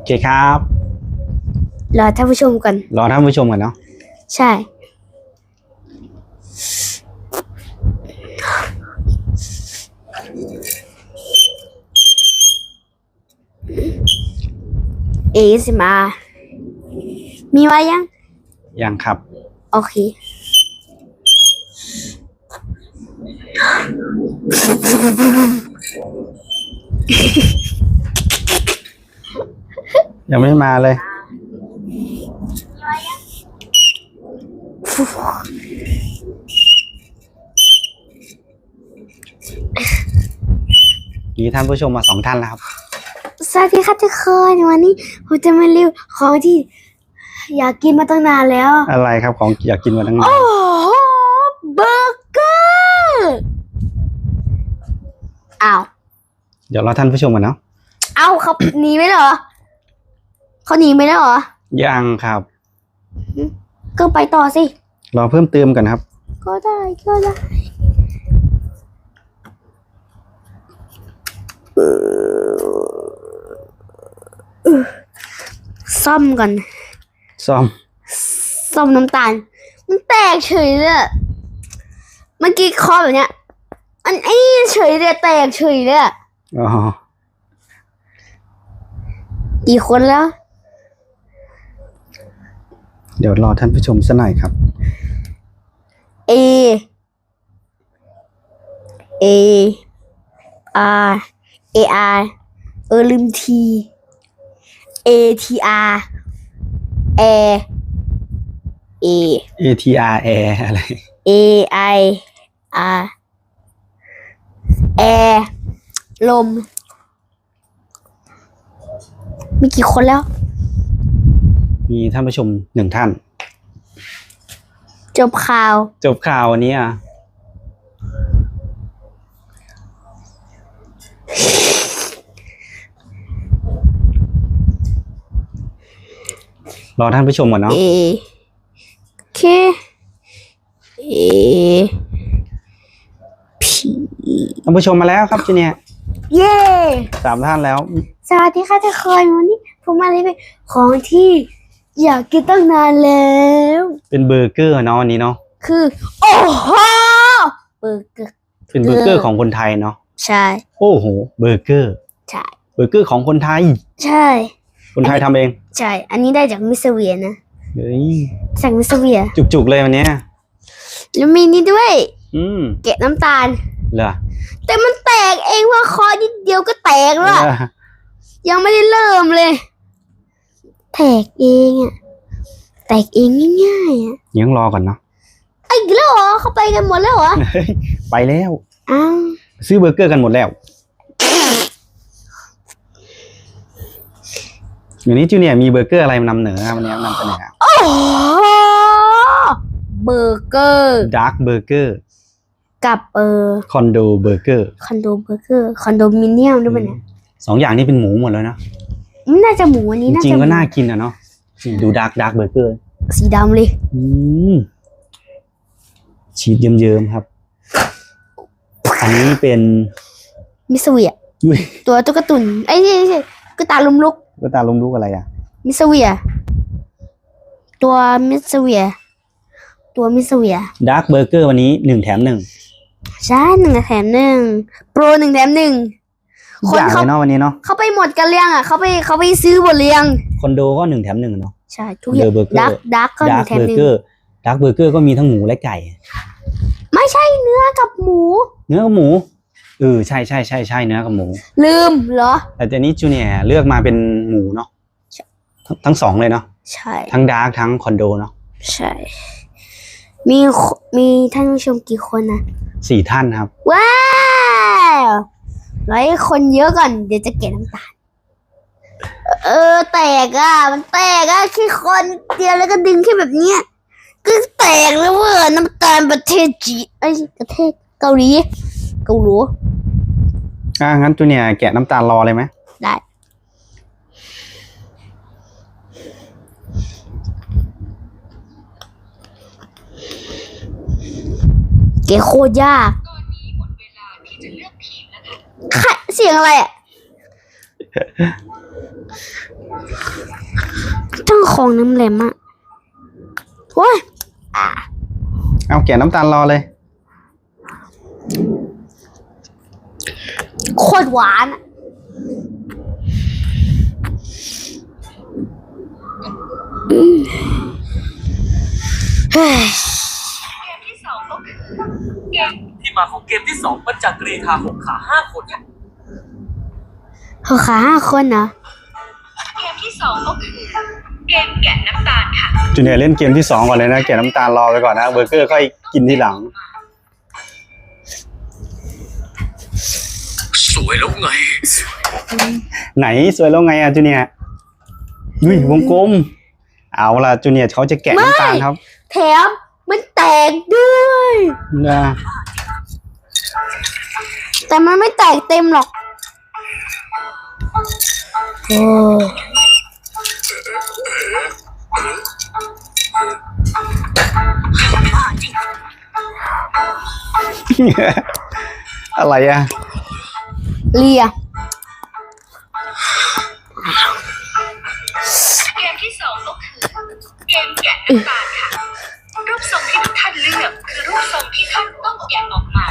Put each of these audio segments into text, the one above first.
โอเคครับ รอท่านผู้ชมกัน รอท่านผู้ชมกันเนาะ ใช่ เอสิมา มีไว้ยัง ยังครับ โอเค ยังไม่มาเลย มีท่านผู้ชมมาสองท่านแล้วครับ สวัสดีค่ะทุกคนวันนี้ผมจะมารีวิวของที่อยากกินมาตั้งนานแล้ว อะไรครับของอยากกินมาตั้งนาโอ้นโหเบอร์เกอร์อ้าว เดี๋ยวรอท่านผู้ชมกันเนาะ เอ้าเขาหนีไปเหรอ เขาหนีไปแล้วเหรอ ยังครับ ก็ไปต่อสิ รอเพิ่มเติมกันครับ ก็ได้ก็ได้ซ่อมก่อน ซ่อมส้มน้ำตาล มันแตกเฉยเลยอะเมื่อกี้เคอแบบเนี้ย อันไอ้เฉยเลยแตกเฉยเลยอะอ๋อ กี่คนแล้ว เดี๋ยวรอท่านผู้ชมสักหน่อยครับ A A R A R เออลืม T A T R A A ATR Air อะไร A I R แอร์ลม มีกี่คนแล้ว มีท่านผู้ชมหนึ่งท่าน จบข่าว จบข่าววันนี้อะ รอท่านผู้ชมก่อนเนาะ A K A P ท่านผู้ชมมาแล้วครับจีเนียเย่สามท่านแล้ว สวัสดีค่ะทุกคนวันนี้ผมมาเลยเป็นของที่ อยากกินตั้งนานแล้ว เป็นเบอร์เกอร์เนาะวันนี้เนาะคือ โอ้โหเบอร์เกอร์เป็นเบอร์เกอร์ของคนไทยเนาะใช่ โอ้โหเบอร์เกอร์ใช่เบอร์เกอร์ของคนไทย ใช่ คนไทยทำเองใช่ อันนี้ได้จากมิสเวียนะเฮ้ยจากมิสเวียจุกๆเลยวันเนี้ยแล้วมีนี่ด้วย อืมเกล็ดน้ำตาลเหรอแต่มันแตกเองว่าคอนิดเดียวก็แตกแล้วอะเออยังไม่ได้เริ่มเลย แตกเองอะแตกเองง่ายๆอะยังรอก่อนเนาะไอ้อีกแล้วเหรอเขาไปกันหมดแล้วเหรอเฮ้ยไปแล้ว อ้าวซื้อเบอร์เกอร์กันหมดแล้วอย่างนี้จูเนียร์มีเบอร์เกอร์อะไรมานำเหนือครับวันนี้นำเสนอโอ้โหเบอร์เกอร์ดาร์กเบอร์เกอร์กับเออคอนโดเบอร์เกอร์คอนโดเบอร์เกอร์คอนโดมิเนียมด้วยปะเนี่ยสองอย่างนี้เป็นหมูหมดเลยนะมั นน่าจะหมูอันจนี้น่าริงจะๆก็หมูน่ากินอะเนาะดูดาร์กดาร์กเบอร์เกอร์สีดำเลย อืมชีสเยิ้มๆครับ อันนี้เป็น มิสเวีย อุ้ยตัวตุ๊กตุนไอ้นี่ไม่ใช่กระตาลุมลุกก็ตาลมลูกอะไรอะ มิสเวีย ตัวมิสเวีย ตัวมิสเวีย ดาร์กเบอร์เกอร์วันนี้หนึ่งแถมหนึ่งใช่หนึ่งแถมหนึ่งโปรหนึ่งแถมหนึ่ง ทุกคนอย่างเลเขายเนาะวันนี้เนาะเขาไปหมดกันเรียงอะเขาไปเขาไปซื้อหมดเรียง คอนโดก็หนึ่งแถมหนึ่งเนาะ ใช่ทุกอย่างเดอะเบอร์เกอร์ดักดักก็หดานึ่ร์งกแถมเบอหร์นึ่งเกอร์ดาร์กเบอร์เกอร์ก็มีทั้งหมูและไก่ ไม่ใช่เนื้อกับหมู เนื้อกับหมูเออใช่ใช่ใช่ใช่เนื้อกับหมู ลืมเหรอ แต่ตอนนี้จูเนียร์เลือกมาเป็นหมูเนาะใช่ ทั้งทั้งสองเลยเนาะใช่ ทั้งดาร์กทั้งคอนโดเนาะใช่ มีคมีท่านผู้ชมกี่คนนะสี่ท่านครับ ว้าว ร้อยคนเยอะก่อนเดี๋ยวจะเก็บน้ำตาล เออ แตกอะ มันแตกอะแค่คนเดียวแล้วก็ดึงแค่แบบเนี้ยก็แตกแล้วเว้ยน้ำตาลประเทศจีนไอ้ยประเทศเกาหลีเกาหลีอ่างั้นจูเนียร์แกะน้ำตาลรอเลยไหมได้เกะโคตรยากค่ะ เสียงอะไรอะต้องของน้ำแหลมอะโอ้ยเอาแกะน้ำตาลรอเลย โคตรหวานอะอืมเฮ้ยเกมที่สองก็คือเกมที่มาของเกมที่สองมันจากกรีธาหกขาห้าคนเนี่ย เขาขาห้าคนเหรอ เกมที่สองก็คือ เกมแกะน้ำตาลค่ะ จูเนียร์เล่นเกมที่สองก่อนเลยนะ แกะน้ำตาลรอไปก่อนนะ เบอร์เกอร์ค่อยกินทีหลัง สวยแล้วไง ไหนสวยแล้วไงอะจูเนียร์อุ้ยวงกลม เอาล่ะจูเนียร์เขาจะแกะน้ำตาลครับแถมมันแตกด้วย นะแต่มันไม่แตกเต็มหรอก โอ้อะไรอะเลียเกมที่สองก็คือเกมแกะน้ำตาลค่ะ รูปทรงที่ทุกท่านเลือกคือรูปทรงที่ท่านต้องแกะออกมา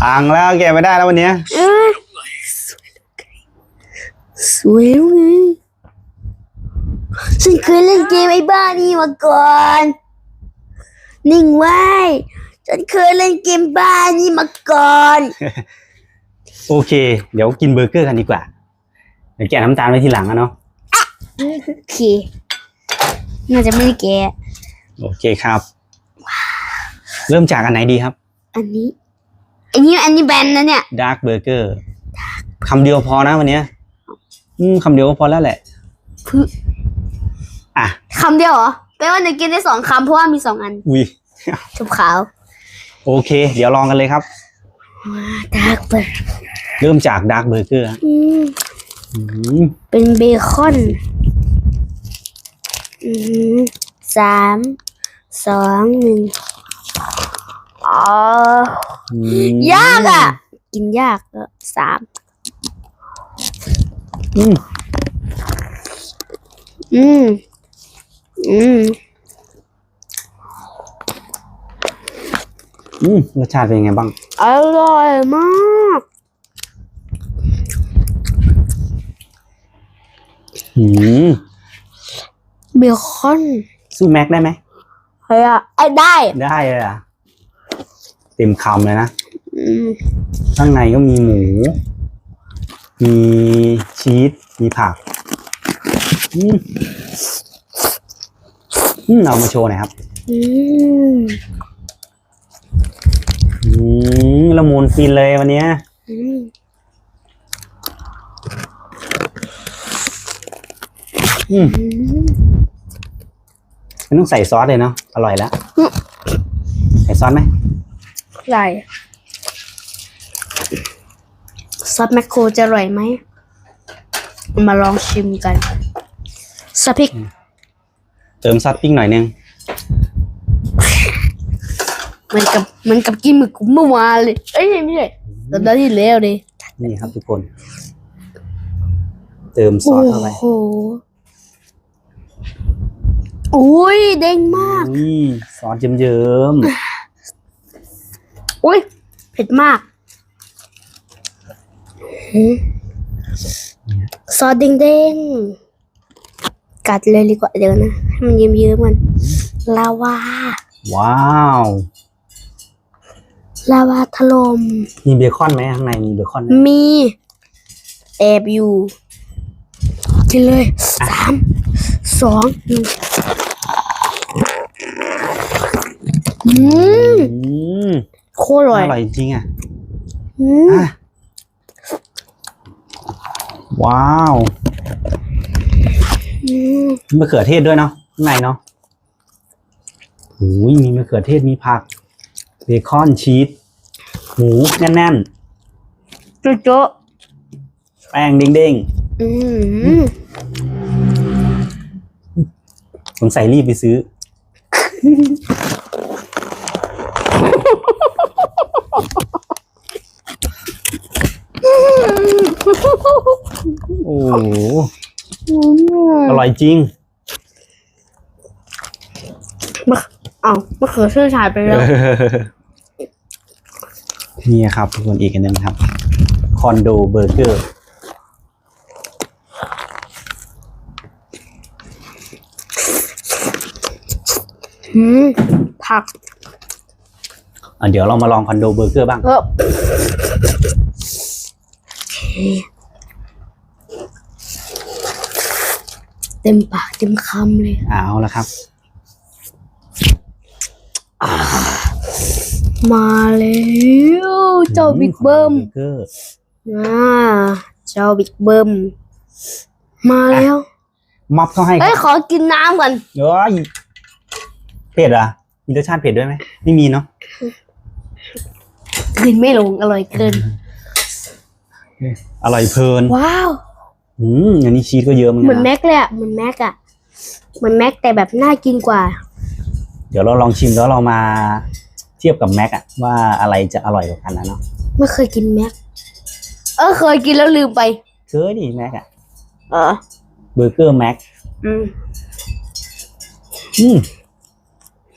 พังแล้วแกะไม่ได้แล้ววันเนี้ยเอ้ย สวยแล้วไงฉันเคยเล่นเกมไอ้บ้านี่มาก่อน นิ่งไว้ ฉันเคยเล่นเกมบ้านี่มาก่อน โอเค เดี๋ยวกินเบอร์เกอร์กันดีกว่า เดี๋ยวแกะน้ำตาลไว้ทีหลังอะเนาะ โอเค น่าจะไม่ได้แกะโอเคครับ เริ่มจากอันไหนดีครับ อันนี้ อันนี้อันนี้แบนนะเนี่ย ดาร์กเบอร์เกอร์คำเดียวพอนะวันเนี้ย อืมคำเดียวก็พอแล้วแหละพึ่อะ คำเดียวเหรอแปลว่าหนูกินได้สองคำเพราะว่ามีสองอันอุ้ยชมขาวโอเค เดี๋ยวลองกันเลยครับ ดาร์กเบอร์เริ่มจากดาร์กเบอร์เกอร์อืมมเป็นเบคอนอืมสามสองหนึ่งอ๋อ อืมยากอะ กินยากอะสาม อืมอืมอืมอืมรสชาติเป็นยังไงบ้าง อร่อยมากอืมเบคอนสู้แม็กได้ไหมเฮ้ยอะไอ้ได้ได้เลยอะเต็มคำเลยนะอืมข้างในก็มีหมู มีชีสมีผักอืมอืมเอามาโชว์หน่อยครับ อืมอืมละมุนฟินเลยวันเนี้ยอืมอืมอืมไม่ต้องใส่ซอสเลยเนาะอร่อยแล้ว ใส่ซอสไหมไร ซอสแมคโครจะอร่อยไหม มาลองชิมกันซอสพริก เติมซอสพริกหน่อยนึงเหมันกับเหมันกับกินหมึกเมื่อวานเลย เอ้ยไม่ใช่สัปดาห์ที่แล้วเลยนี่ครับทุกคน เติมซอสเข้าไป โอ้โหอุ้ยเด้งมากอุ้ยซอสเยิ้มอุ้ยเผ็ดมากหืม ซอสเด้งๆ กัดเลยดีกว่าเดี๋ยวนะ ให้มันเยิ้มๆมันลาวาๆว้าวลาวาถล่มมีเบคอนไหมข้างในมีเบคอนไหมมีแอบอยู่กินเลยสามสองหนึ่งอืมอืมโคตรอร่อยอร่อยจริงอะอืมอะ ว้าวอืมมีมะเขือเทศด้วยเนาะข้างในเนาะโอ้ยมีมะเขือเทศมีผักเบคอนชีสหมูแน่นโจ๊ะโจ๊ะๆแป้งเด้งอืมๆสงสัยรีบไปซื้อ โอ้โหอร่อยจริงอ้าวมะเขือเทศชายไปแล้ว นี่ครับทุกคนอีกอันหนึงครับ คอนโดเบอร์เกอร์ หืม ผัก อะเดี๋ยวเรามาลองคอนโดเบอร์เกอร์บ้าง เออ เต็มปากเต็มคำเลยเอาละครับ มาแล้วเจ้าบิ๊กเบิ้มคอนโดเบอร์เกอร์อ่าเจ้าบิ๊กเบิ้มมาแล้วม็อบเขาให้คเอ้รัยบขอกินน้ำก่อนเฮ้ยเผ็ดเหรอะมีรสชาติเผ็ดด้วยไหมไม่มีเนาะกินไม่ลงอร่อยเกิน อร่อยเพลิน ว้าว อืมอันนี้ชีสก็เยอะเหมือนเหมืกัอนนนะ แม็กเลยอะเหมือนแม็กอะเหมือนแม็กแต่แบบน่ากินกว่า เดี๋ยวเราลองชิมแล้วเรามาเทียบกับแม็กอะว่าอะไรจะอร่อยกว่ากันนะเนาะไม่เคยกินแม็ก เออเคยกินแล้วลืมไป เคยดิแม็กอะเออ เบอร์เกอร์แม็กอืม อืม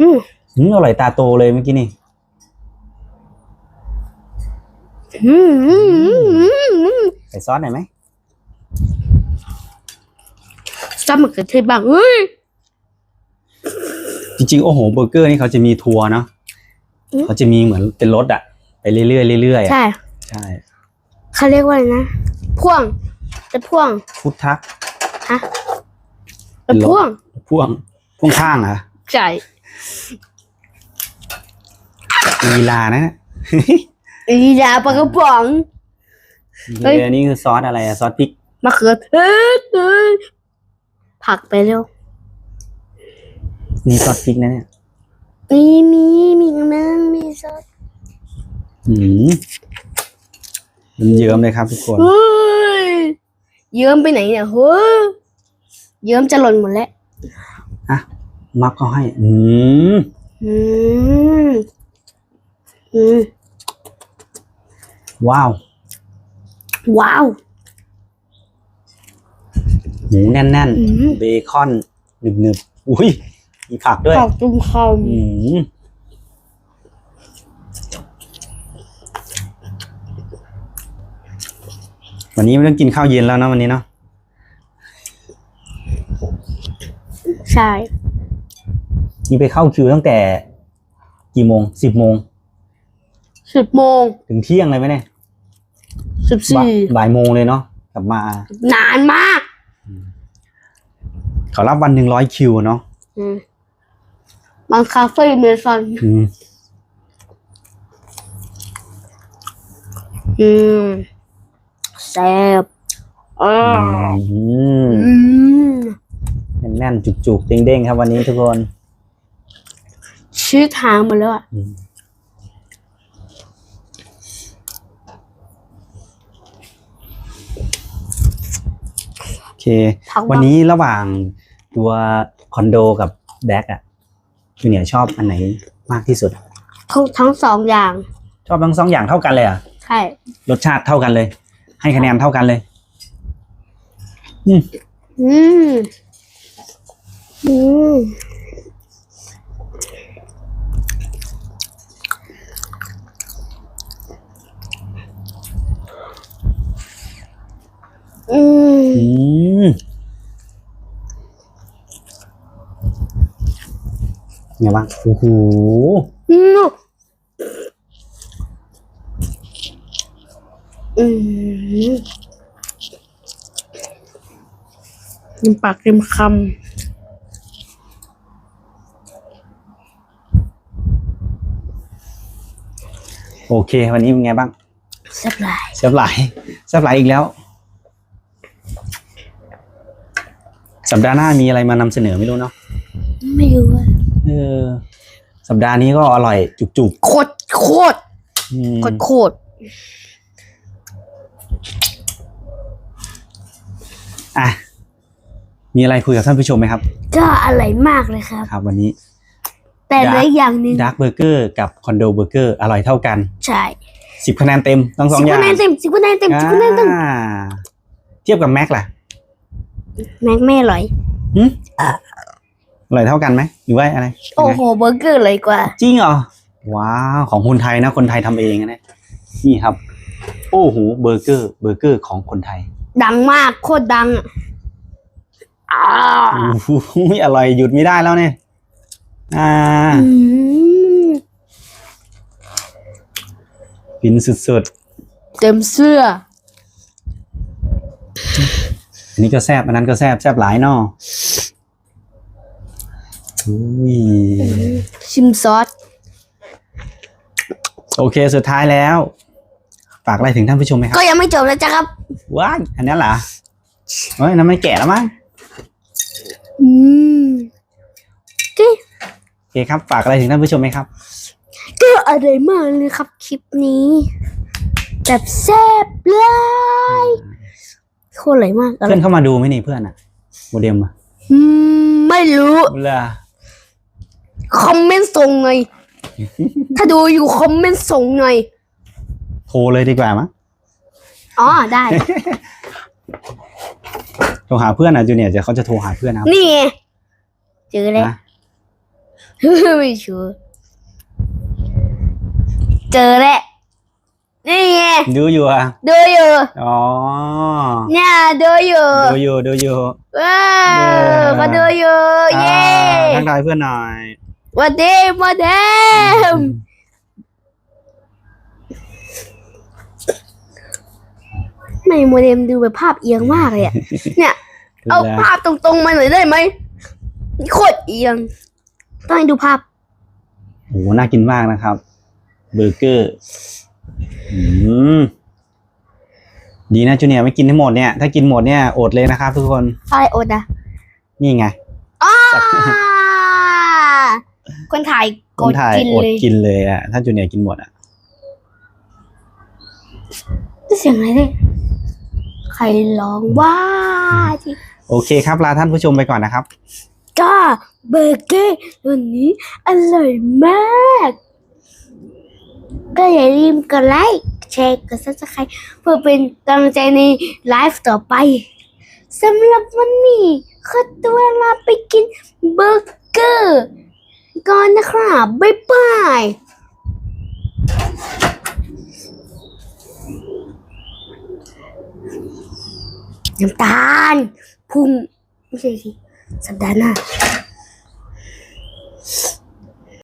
อืม อืมอร่อยตาโตเลยเมื่อกี้นี่ อืมอืมอืมอืมอืม ใส่ซอสหน่อยไหมชอบมะเขือเทศบ้างเฮ้ยจริงๆ โอ้โหเบอร์เกอร์นี่เขาจะมีทัวร์เนาะอืมเขาจะมีเหมือนเป็นรถอะไปเรื่อยๆเรื่อยๆอะใช่ ใช่เขาเรียกว่าอะไรนะพ่วงจะพ่วงฟุตทักฮะจะพ่วงพ่วงพ่วงข้างเหรอะใช่ลีลานะเนี่ยอีดาปลากระป๋อง เฮ้ย อันนี้คือซอสอะไรอะซอสพริก มะเขือเทศเอ้ยผักไปเร็ว นี่ซอสพริกนะเนี่ยมีมีมีอีกนึงมีซอสอืมมันเยิ้มเลยครับทุกคน เฮ้ยเยิ้มไปไหนเนี่ยเฮ้ยเยิ้มจะหล่นหมดแล้วอะมักเขาให้ อืมอืมอืมว้าว ว้าว หมูแน่นอืม ๆ เบคอนหนึบๆ อุ้ย มีผักด้วยผักจุ่มคอืมวันนี้ไม่ต้องกินข้าวเย็นแล้วเนอะวันนี้เนาะำใช่ นี่ไปเข้าคิวตั้งแต่กี่โมงสิบโมง สิบโมงถึงเที่ยงเลยไหมเนี่ย สิบบ่าสี่บ่ายโมงเลยเนาะกลับมา นานมาก เขารับวันหนึ่งร้อยคิวเนาะอืมมันคาเฟ่เมซอนอืมอืมแซ่บอ่าอืมอืมแน่นๆจุกๆเด้งๆครับวันนี้ทุกคน ชื่อทางหมาแล้วอะ อืมโอ เคผักวันนี้ระหว่างตัวคอนโดกับแบ็กอะจูเนียร์ชอบอันไหนมากที่สุด ทั้งทั้งสองอย่าง ชอบทั้งสองอย่างเท่ากันเลยเหรอะใช่ รสชาติเท่ากันเลย ให้คะแนนเท่ากันเลยอืมอืม อืม อืม อืม ไงบ้างโอ้โหเต็มปากเต็มคโอเค วันนี้เป็นไงบ้างแซ่บหลายแซบหลายแซบหลายอีกแล้ว สัปดาห์หน้ามีอะไรมานำเสนอไม่รู้เนาะ ไม่รู้อะ เออ สัปดาห์นี้ก็อร่อยจุกโคตรโคตรๆอืมโคตรโคตรอะ มีอะไรคุยกับท่านผู้ชมไหมครับ ก็อร่อยมากเลยครับ ครับ วันนี้ แต่เหลืออย่างหนึ่งดาร์กเบอร์เกอร์กับคอนโดเบอร์เกอร์อร่อยเท่ากัน ใช่สิบคะแนนเต็มทั้งสองสิบอย่างคะแนนเต็มสิบคะแนนเต็มสิบคะแนนเต็มอ่าเทียบกับแม็กล่ะ แม็กไม่อร่อยหึอ ร่อยเท่ากันไหมหรือว่าอะไรโอ้โหเบอร์เกอร์เลยกว่า จริงเหรอว้าวของคนไทยนะ คนไทยทำเองนะเนี่ยนี่ครับ โอ้โหเบอร์เกอร์ เบอร์เกอร์ของคนไทย ดังมากโคตรดังอะอ่าโอ้โหอร่อยหยุดไม่ได้แล้วเนี่ยอ่าอืมฟินสุดเต็มเสื้อๆอันนี้ก็แซบอันนั้นก็แซบแซบหลายเนออุ้ย ชิมซอส โอเคสุดท้ายแล้ว ฝากอะไรถึงท่านผู้ชมไหมครับก็ยังไม่จบนะจ๊ะครับ ว้ายอันนี้เหรอเฮ้ยน้ำไม่แก่แล้วมั้งอืมก็โอเคครับ ฝากอะไรถึงท่านผู้ชมไหมครับ ก็อร่อยมากเลยครับคลิปนี้แบบแซ่บเลยโคตรอร่อยมากอร่เพื่ออยนเข้ามาดูไหมนี่เพื่อนอะโมเดมอะอืมไม่รู้เวลา คอมเมนต์ส่งหน่อย ถ้าดูอยู่คอมเมนต์ส่งหน่อย โทรเลยดีกว่ามั้งอ๋อได้ โทรหาเพื่อนอะจูเนียร์จะเขาจะโทรหาเพื่อนนะครับนี่ไงเจอแล้วนะไม่ชัวร์เจอแล้วนี่ไงดูอยู่อะดูอยู่อ๋อเนี่ยดูอยู่ดูอยู่ดูอยู่ว้าวเย้ก็ดูอยู่ เย้ อ่าทักทายเพื่อนหน่อย หวันดีหวันดีไม่โมเดมดูแบบภาพเอียงมากเลยอะเนี่ย เอาภาพตรงๆมาหน่อยได้ไหมโคตรเอียง ต้องให้ดูภาพโอ้โหน่ากินมากนะครับ เบอร์เกอร์อืมดีนะจูเนียร์ไม่กินทั้งหมดเนี่ย ถ้ากินหมดเนี่ยอดเลยนะครับทุกคนอะไรอดอะ นี่ไงอ้า คนถ่ายคกนดถ่ายกินอดเลยกินเลยอะถ้าจูเนียร์กินหมดอะเสียงอะไรเนี่ยใครร้องว่าที่ โอเคครับลาท่านผู้ชมไปก่อนนะครับ ก็เบอร์เกอร์วันนี้อร่อยมาก ก็อย่าลืมกดไลค์แชร์กดซับสไครต์เพื่อเป็นกำลังใจในไลฟ์ต่อไปสำหรับวันนี้ขอตัวลาไปกินเบอร์เกอร์ ก่อนนะครับ บ๊ายบายน้ำตาลพุ่งไม่ใช่สิสัปดาห์หน้า